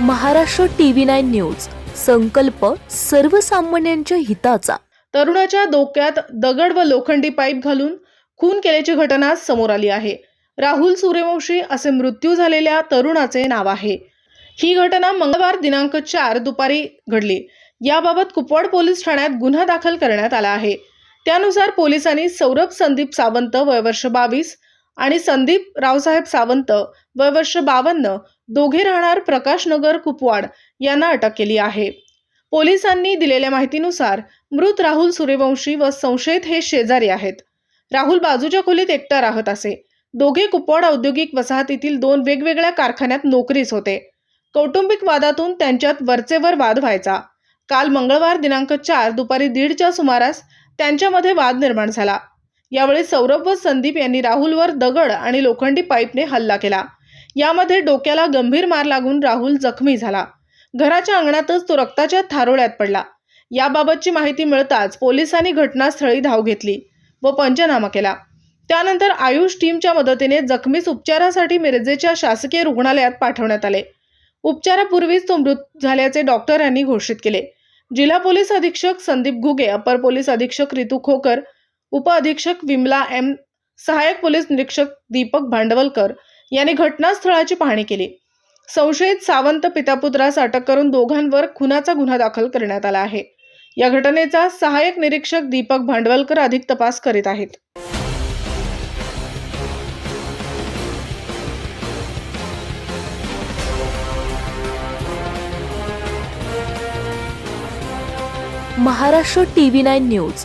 Maharashtra TV nine news. संकल्प सर्वसामान्यांच्या हिताचा. तरुणाच्या डोक्यात दगड व लोखंडी पाईप घालून खून केल्याची घटना समोर आली आहे. राहुल सूर्यवंशी असे मृत्यू झालेल्या तरुणाचे नाव आहे. ही घटना मंगळवार दिनांक चार दुपारी घडली. याबाबत कुपवाड पोलीस ठाण्यात गुन्हा दाखल करण्यात आला आहे. त्यानुसार पोलिसांनी सौरभ संदीप सावंत वयवर्ष बावीस आणि संदीप रावसाहेब सावंत वयवर्ष बावन्न दोघे राहणार प्रकाशनगर कुपवाड यांना अटक केली आहे. पोलिसांनी दिलेल्या माहितीनुसार मृत राहुल सूर्यवंशी व संशयित हे शेजारी आहेत. राहुल बाजूच्या खोलीत एकटा राहत असे. दोघे कुपवाड औद्योगिक वसाहतीतील दोन वेगवेगळ्या कारखान्यात नोकरीस होते. कौटुंबिक वादातून त्यांच्यात वरचेवर वाद व्हायचा. काल मंगळवार दिनांक चार दुपारी दीडच्या सुमारास त्यांच्यामध्ये वाद निर्माण झाला. यावेळी सौरभ व संदीप यांनी राहुलवर दगड आणि लोखंडी पाईपने हल्ला केला. यामध्ये डोक्याला गंभीर मार लागून राहुल जखमी झाला. घराच्या अंगणातच तो रक्ताच्या थारोळ्यात पडला. याबाबतची माहिती मिळताच पोलिसांनी घटनास्थळी धाव घेतली व पंचनामा केला. त्यानंतर आयुष टीमच्या मदतीने जखमीस उपचारासाठी मिरजेच्या शासकीय रुग्णालयात पाठवण्यात आले. उपचारापूर्वीच तो मृत झाल्याचे डॉक्टरांनी घोषित केले. जिल्हा पोलीस अधीक्षक संदीप घुगे अपर पोलीस अधीक्षक रितू खोकर उप अधीक्षक विमला एम सहाय्यक पोलीस निरीक्षक दीपक भांडवलकर यांनी घटनास्थळाची पाहणी केली. संशयित सावंत पितापुत्रास अटक करून दोघांवर खुनाचा गुन्हा दाखल करण्यात आला आहे. या घटनेचा सहाय्यक निरीक्षक दीपक भांडवलकर अधिक तपास करीत आहेत. Maharashtra TV nine news